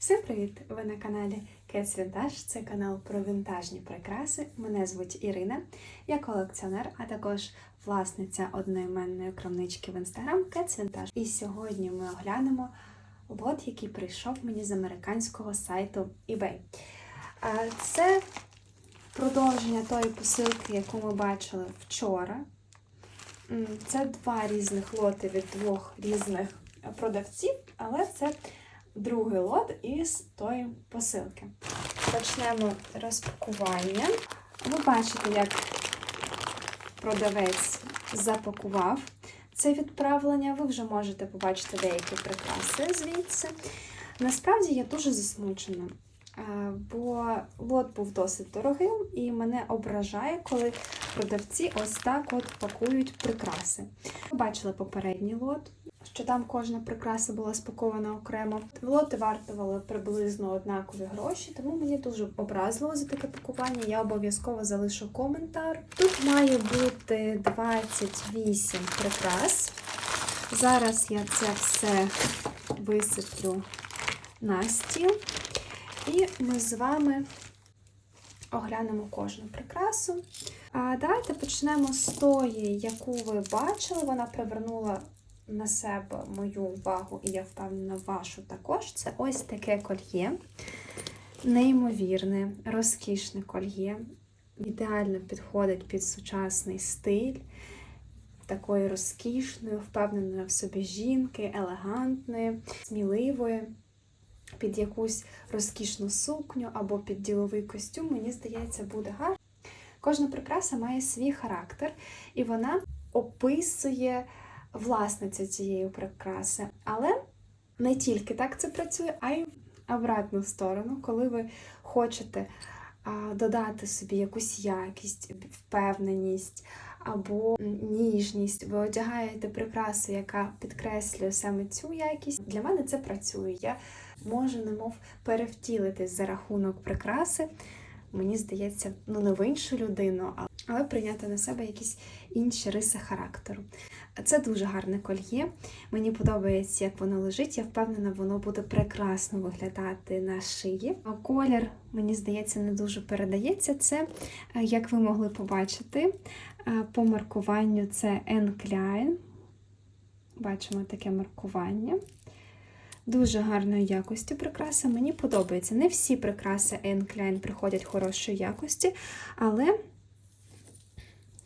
Всім привіт! Ви на каналі Cats Vintage. Це канал про вінтажні прикраси. Мене звуть Ірина, я колекціонер, а також власниця одноіменної крамнички в інстаграм Cats Vintage. І сьогодні ми оглянемо лот, який прийшов мені з американського сайту eBay. Це продовження тої посилки, яку ми бачили вчора. Це два різних лоти від двох різних продавців, але це другий лот із тої посилки. Почнемо розпакування. Ви бачите, як продавець запакував це відправлення. Ви вже можете побачити деякі прикраси звідси. Насправді я дуже засмучена, е, бо лот був досить дорогим, і мене ображає, коли продавці ось так от пакують прикраси. Ви бачили попередній лот, що там кожна прикраса була спакована окремо. Лоти вартували приблизно однакові гроші, тому мені дуже образливо за таке пакування. Я обов'язково залишу коментар. Тут має бути 28 прикрас. Зараз я це все висиплю на стіл, і ми з вами оглянемо кожну прикрасу. А давайте почнемо з тої, яку ви бачили. Вона привернула на себе мою увагу, і я впевнена, вашу також. Це ось таке кольє. Неймовірне, розкішне кольє. Ідеально підходить під сучасний стиль. Такої розкішної, впевненої в собі жінки, елегантної, сміливої, під якусь розкішну сукню або під діловий костюм, мені здається, буде гарно. Кожна прикраса має свій характер, і вона описує власниця цієї прикраси. Але не тільки так це працює, а й в обратну сторону, коли ви хочете додати собі якусь якість, впевненість або ніжність, ви одягаєте прикрасу, яка підкреслює саме цю якість. Для мене це працює. Я можу, немов перевтілитись за рахунок прикраси. Мені здається, ну не в іншу людину, а- але прийняти на себе якісь інші риси характеру. Це дуже гарне кольє. Мені подобається, як воно лежить. Я впевнена, воно буде прекрасно виглядати на шиї. А колір, мені здається, не дуже передається. Це, е, як ви могли побачити, е, по маркуванню це N. Klein. Бачимо таке маркування. Дуже гарної якості прикраса. Мені подобається. Не всі прикраси N. Klein приходять хорошої якості, але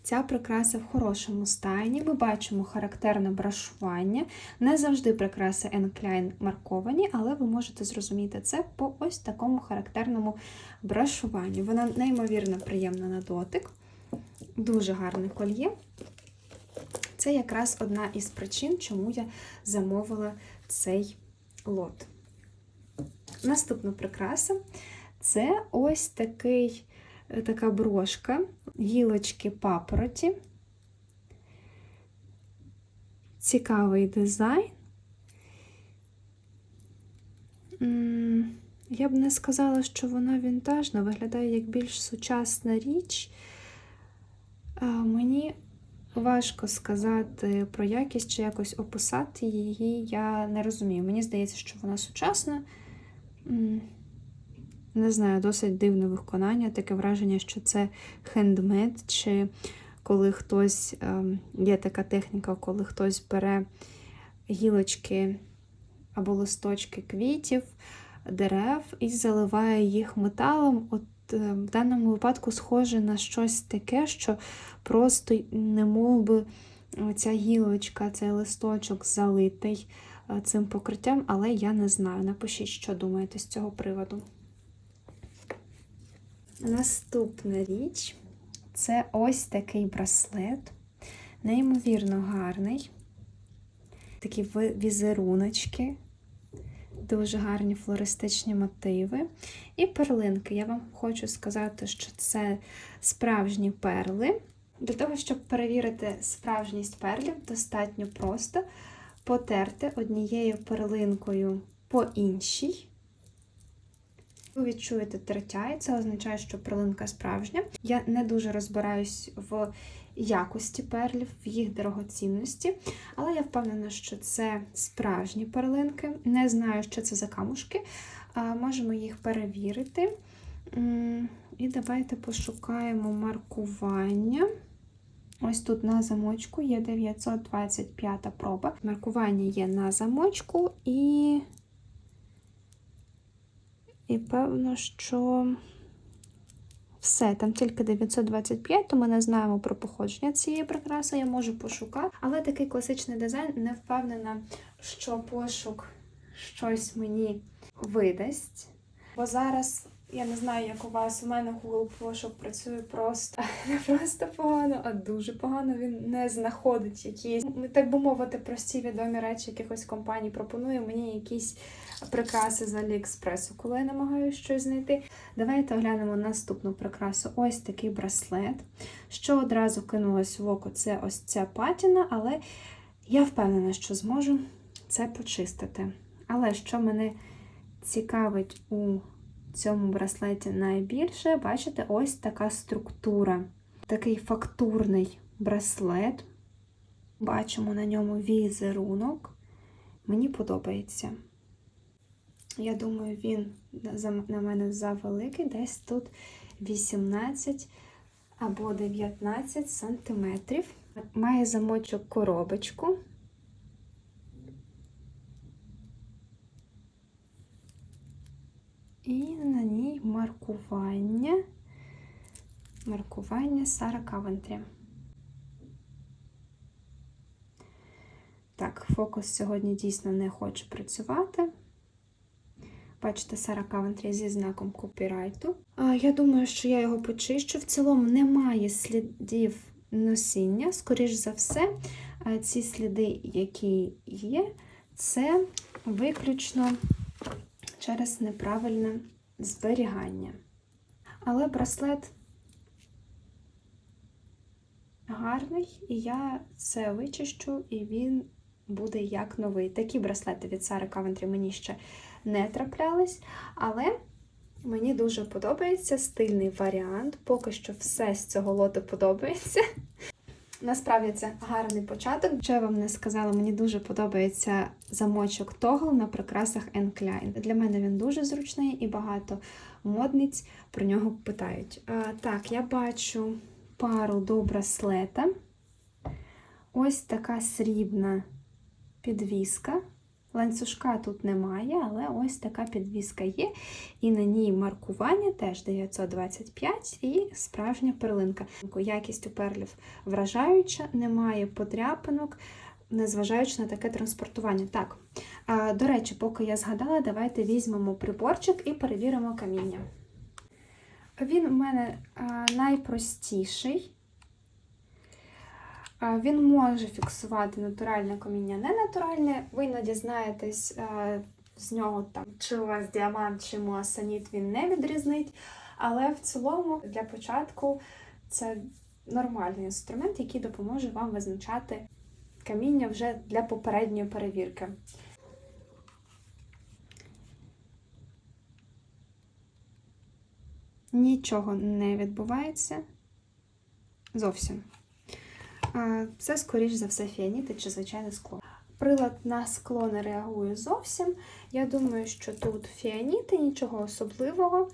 ця прикраса в хорошому стані. Ми бачимо характерне брашування. Не завжди прикраси N. Klein марковані, але ви можете зрозуміти це по ось такому характерному брашуванню. Вона неймовірно приємна на дотик. Дуже гарне кольє. Це якраз одна із причин, чому я замовила цей лот. Наступна прикраса це ось такий, е, така брошка, гілочки папороті. Цікавий дизайн. Я б не сказала, що вона вінтажна, виглядає як більш сучасна річ. Мені важко сказати про якість чи якось описати її, я не розумію. Мені здається, що вона сучасна. Не знаю, досить дивне виконання, таке враження, що це хендмед, чи коли хтось ем, є така техніка, коли хтось бере гілочки або листочки квітів, дерев і заливає їх металом. От е, в даному випадку схоже на щось таке, що просто не мов би ця гілочка, цей листочок залитий е, цим покриттям, але я не знаю. Напишіть, що думаєте з цього приводу. Наступна річ це ось такий браслет, неймовірно гарний. Такі візеруночки, дуже гарні флористичні мотиви. І перлинки. Я вам хочу сказати, що це справжні перли. Для того, щоб перевірити справжність перлів, достатньо просто потерти однією перлинкою по іншій. Ви відчуєте тертя, і це означає, що перлинка справжня. Я не дуже розбираюсь в якості перлів, в їх дорогоцінності, але я впевнена, що це справжні перлинки. Не знаю, що це за камушки, можемо їх перевірити. І давайте пошукаємо маркування. Ось тут на замочку є 925 проба. Маркування є на замочку і. І певно, що все, там тільки 925, то ми не знаємо про походження цієї прикраси, я можу пошукати. Але такий класичний дизайн не впевнена, що пошук щось мені видасть. Бо зараз я не знаю, як у вас, у мене Google пошук працює просто не просто погано, а дуже погано. Він не знаходить якісь, ну, так би мовити, прості відомі речі якихось компаній. Пропонує мені якісь прикраси з Аліекспресу, коли я намагаюся щось знайти. Давайте оглянемо наступну прикрасу. Ось такий браслет. Що одразу кинулось в око, це ось ця патіна, але я впевнена, що зможу це почистити. Але що мене цікавить у цьому браслеті найбільше, бачите, ось така структура. Такий фактурний браслет. Бачимо на ньому візерунок. Мені подобається. Я думаю, він на мене завеликий, десь тут 18 або 19 сантиметрів. Має замочок коробочку. І на ній маркування. Маркування Сара Кавентрі. Так, фокус сьогодні дійсно не хоче працювати. Бачите, Сара Кавентрі зі знаком копірайту. Я думаю, що я його почищу. В цілому немає слідів носіння. Скоріш за все, ці сліди, які є, це виключно через неправильне зберігання. Але браслет гарний, і я це вичищу, і він буде як новий. Такі браслети від Сари Кавентрі мені ще не траплялись, але мені дуже подобається стильний варіант. Поки що все з цього лоту подобається. Насправді це гарний початок. Що я вам не сказала, мені дуже подобається замочок Тогл на прикрасах Klein. Для мене він дуже зручний і багато модниць про нього питають. А, так, я бачу пару до браслета. Ось така срібна підвіска. Ланцюжка тут немає, але ось така підвіска є. І на ній маркування теж 925 і справжня перлинка. Якість у перлів вражаюча, немає подряпинок, незважаючи на таке транспортування. Так, до речі, поки я згадала, давайте візьмемо приборчик і перевіримо каміння. Він у мене найпростіший. А, Він може фіксувати натуральне каміння, не натуральне. Ви іноді дізнаєтесь а, з нього, там, чи у вас діамант, чи муасаніт він не відрізнить. Але в цілому для початку це нормальний інструмент, який допоможе вам визначати каміння вже для попередньої перевірки. Нічого не відбувається зовсім. Це, скоріш за все, фіаніти чи звичайне скло. Прилад на скло не реагує зовсім. Я думаю, що тут фіаніти, нічого особливого.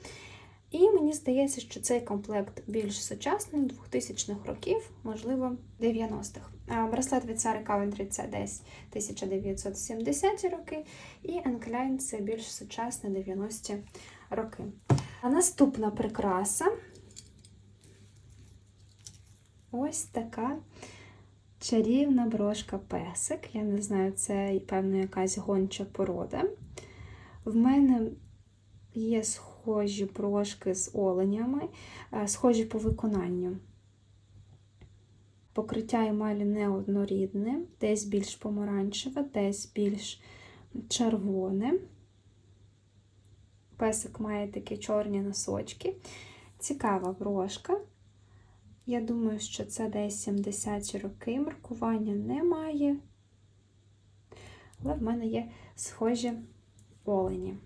І мені здається, що цей комплект більш сучасний 2000-х років, можливо, 90-х. Браслет від Сари Кавентрі це десь 1970-ті роки, і Енкляйн це більш сучасні 90-ті роки. А наступна прикраса ось така чарівна брошка песик. Я не знаю, це, певно, якась гонча порода. В мене є схожі брошки з оленями, е, схожі по виконанню. Покриття емалі неоднорідне, десь більш помаранчеве, десь більш червоне. Песик має такі чорні носочки. Цікава брошка. Я думаю, що це десь 70 роки. Маркування немає. Але в мене є схожі олені.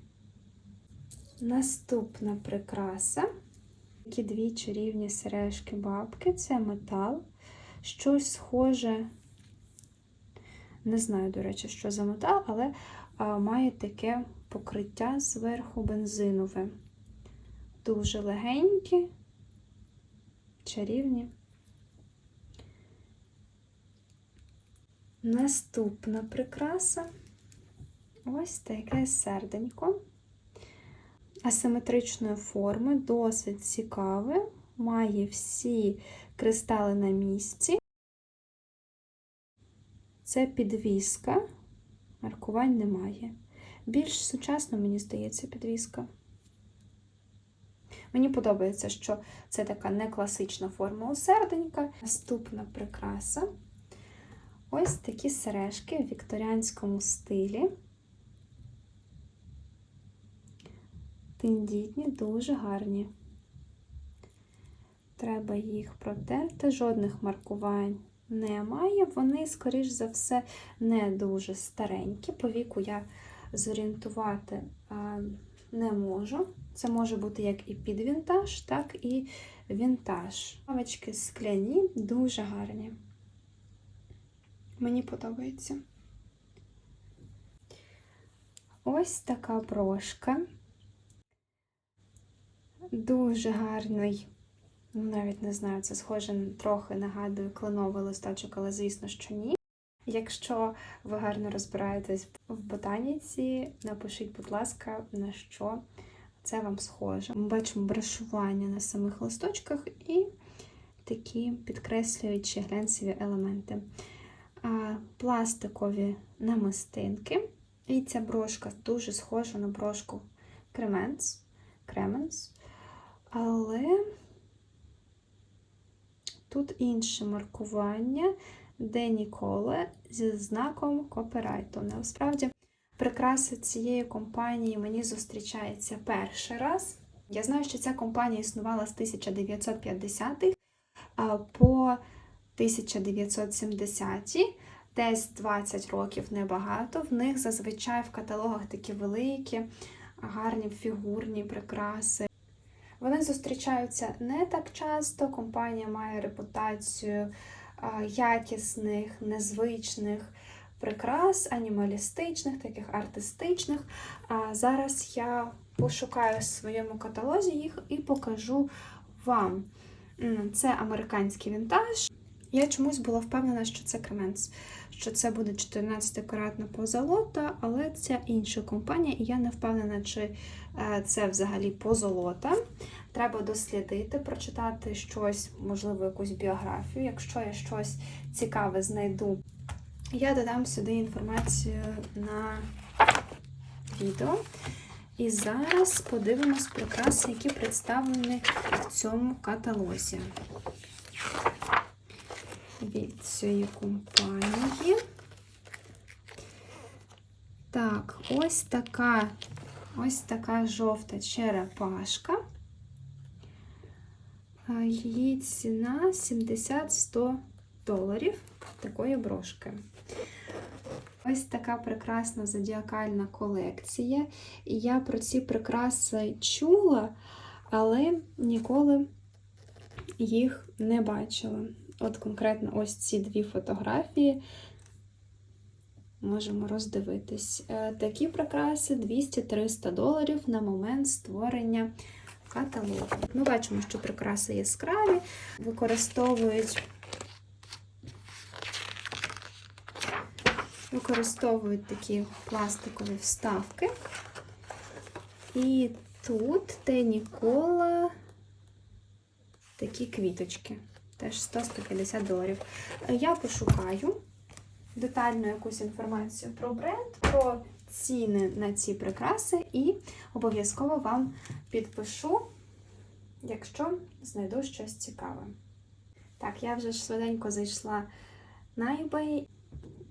Наступна прикраса. Такі дві чарівні сережки бабки. Це метал. Щось схоже, не знаю, до речі, що за метал, але а, має таке покриття зверху бензинове. Дуже легенькі, чарівні. Наступна прикраса ось таке серденько асиметричної форми, досить цікаве, має всі кристали на місці. Це підвіска, маркувань немає. Більш сучасно, мені здається, підвіска. Мені подобається, що це така не класична форма у серденька. Наступна прикраса. Ось такі сережки в вікторіанському стилі. Тендітні, дуже гарні. Треба їх протерти, жодних маркувань немає. Вони, скоріш за все, не дуже старенькі. По віку я зорієнтувати не можу. Це може бути як і під вінтаж, так і вінтаж. Лавочки скляні, дуже гарні. Мені подобається. Ось така брошка. Дуже гарний. Ну, навіть не знаю, це схоже трохи нагадує кленовий листочок, але звісно, що ні. Якщо ви гарно розбираєтесь в ботаніці, напишіть, будь ласка, на що це вам схоже. Ми бачимо брошування на самих листочках і такі підкреслюючі глянцеві елементи. Пластикові намистинки. І ця брошка дуже схожа на брошку Кременс. Кременс. Але тут інше маркування, де ніколи зі знаком копірайту. Насправді, прикраса цієї компанії мені зустрічається перший раз. Я знаю, що ця компанія існувала з 1950-х по 1970-ті, десь 20 років небагато. В них зазвичай в каталогах такі великі, гарні фігурні прикраси. Вони зустрічаються не так часто. Компанія має репутацію якісних, незвичних прикрас, анімалістичних, таких артистичних. А зараз я пошукаю в своєму каталозі їх і покажу вам. Це американський вінтаж. Я чомусь була впевнена, що це Кременс, що це буде 14-каратна позолота, але це інша компанія, і я не впевнена, чи це взагалі позолота. Треба дослідити, прочитати щось, можливо, якусь біографію. Якщо я щось цікаве знайду, я додам сюди інформацію на відео. І зараз подивимось прикраси, які представлені в цьому каталозі від цієї компанії. Так, ось така ось така жовта черепашка. Її ціна 70-100 доларів такої брошки. Ось така прекрасна зодіакальна колекція. І я про ці прикраси чула, але ніколи їх не бачила. От конкретно ось ці дві фотографії можемо роздивитись. Е, такі прикраси 200-300 доларів на момент створення каталогу. Ми бачимо, що прикраси яскраві, використовують використовують такі пластикові вставки. І тут те ніколи такі квіточки. Теж 100-150 доларів. Я пошукаю детальну якусь інформацію про бренд, про ціни на ці прикраси, і обов'язково вам підпишу, якщо знайду щось цікаве. Так, я вже швиденько зайшла на eBay,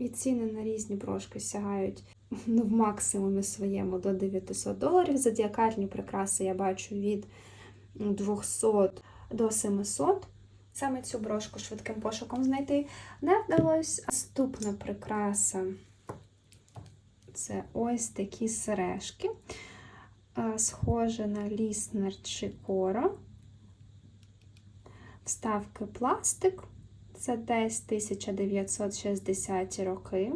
і ціни на різні брошки сягають ну, в максимумі своєму до 900 доларів. Зодіакальні прикраси я бачу від 200 до 700. Саме цю брошку швидким пошуком знайти не вдалося. Наступна прикраса це ось такі сережки, схоже на ліснер чи коро. Вставки пластик. Це десь 1960-ті роки.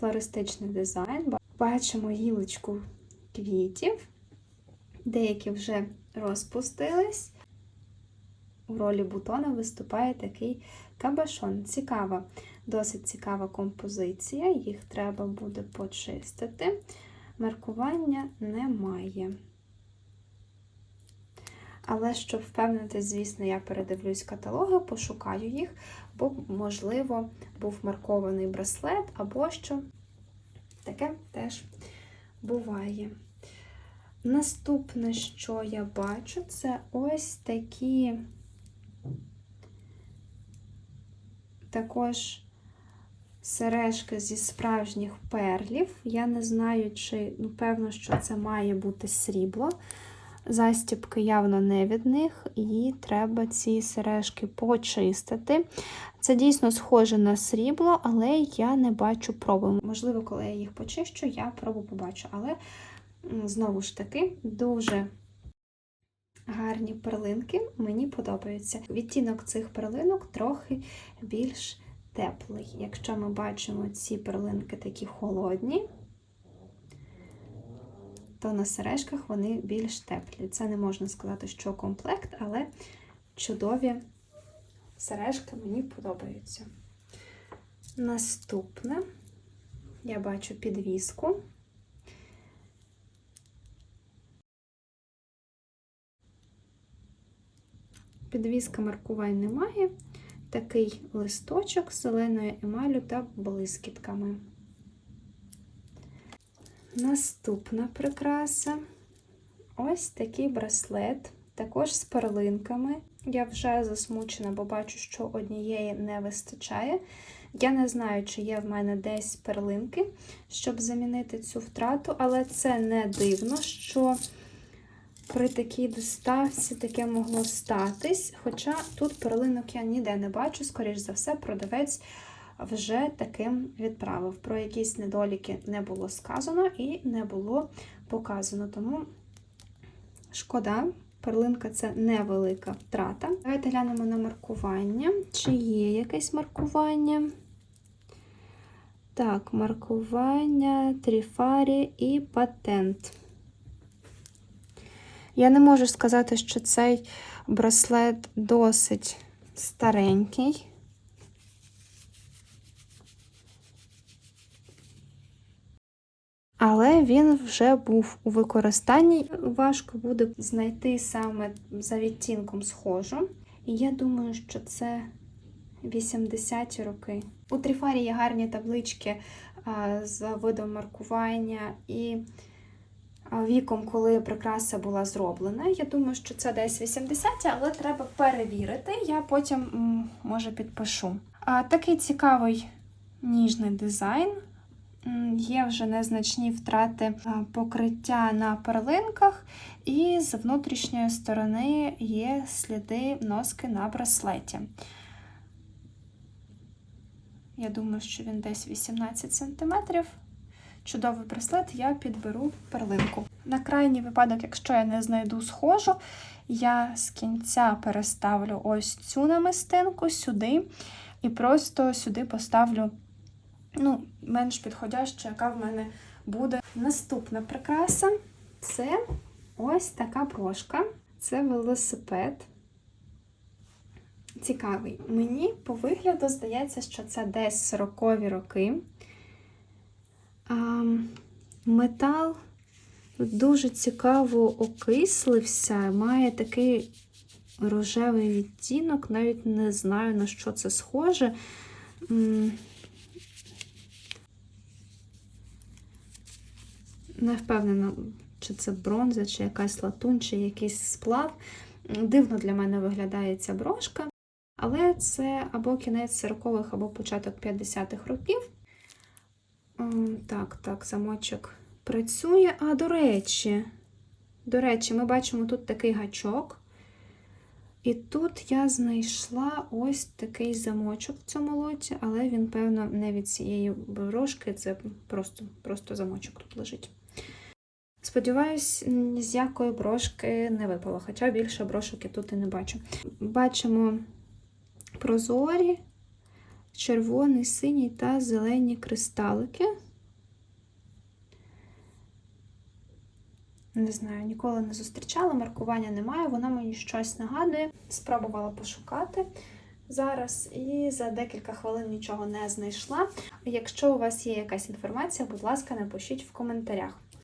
Флористичний дизайн. Бачимо гілочку квітів. Деякі вже розпустились. У ролі бутона виступає такий кабашон. Цікава, досить цікава композиція, їх треба буде почистити. Маркування немає. Але щоб впевнитись, звісно, я передивлюсь каталоги, пошукаю їх, бо, можливо, був маркований браслет або що. Таке теж буває. Наступне, що я бачу, це ось такі також сережки зі справжніх перлів. Я не знаю, чи, ну, певно, що це має бути срібло. Застібки явно не від них, і треба ці сережки почистити. Це дійсно схоже на срібло, але я не бачу проби. Можливо, коли я їх почищу, я пробу побачу. Але, знову ж таки, дуже гарні перлинки, мені подобаються. Відтінок цих перлинок трохи більш теплий. Якщо ми бачимо ці перлинки такі холодні, то на сережках вони більш теплі. Це не можна сказати, що комплект, але чудові сережки мені подобаються. Наступне я бачу підвіску. Підвіска маркувань немає. Такий листочок з зеленою емалю та блискітками. Наступна прикраса ось такий браслет, також з перлинками. Я вже засмучена, бо бачу, що однієї не вистачає. Я не знаю, чи є в мене десь перлинки, щоб замінити цю втрату, але це не дивно, що при такій доставці таке могло статись. Хоча тут перлинок я ніде не бачу, скоріш за все, продавець вже таким відправив. Про якісь недоліки не було сказано і не було показано. Тому шкода, перлинка це невелика втрата. Давайте глянемо на маркування. Чи є якесь маркування? Так, маркування, тріфарі і патент. Я не можу сказати, що цей браслет досить старенький. Але він вже був у використанні. Важко буде знайти саме за відтінком схожу. І я думаю, що це 80-ті роки. У Тріфарі є гарні таблички з видом маркування і віком, коли прикраса була зроблена. Я думаю, що це десь 80-ті, але треба перевірити. Я потім, може, підпишу. Такий цікавий ніжний дизайн. Є вже незначні втрати покриття на перлинках, і з внутрішньої сторони є сліди носки на браслеті. Я думаю, що він десь 18 см. Чудовий браслет, я підберу перлинку. На крайній випадок, якщо я не знайду схожу, я з кінця переставлю ось цю намистинку сюди, і просто сюди поставлю ну, менш підходяща, яка в мене буде. Наступна прикраса це ось така брошка. Це велосипед. Цікавий. Мені по вигляду здається, що це десь 40-ві роки. А, Метал дуже цікаво окислився, має такий рожевий відтінок, навіть не знаю, на що це схоже. Не впевнена, чи це бронза, чи якась латунь, чи якийсь сплав. Дивно для мене виглядає ця брошка, але це або кінець 40-х, або початок 50-х років. Так, так, замочок працює. А, до речі, до речі, ми бачимо тут такий гачок. І тут я знайшла ось такий замочок в цьому лоті, але він, певно, не від цієї брошки, це просто, просто замочок тут лежить. Сподіваюсь, з якої брошки не випало, хоча більше брошок я тут і не бачу. Бачимо прозорі, червоний, синій та зелені кристалики. Не знаю, ніколи не зустрічала, маркування немає, воно мені щось нагадує. Спробувала пошукати зараз і за декілька хвилин нічого не знайшла. Якщо у вас є якась інформація, будь ласка, напишіть в коментарях.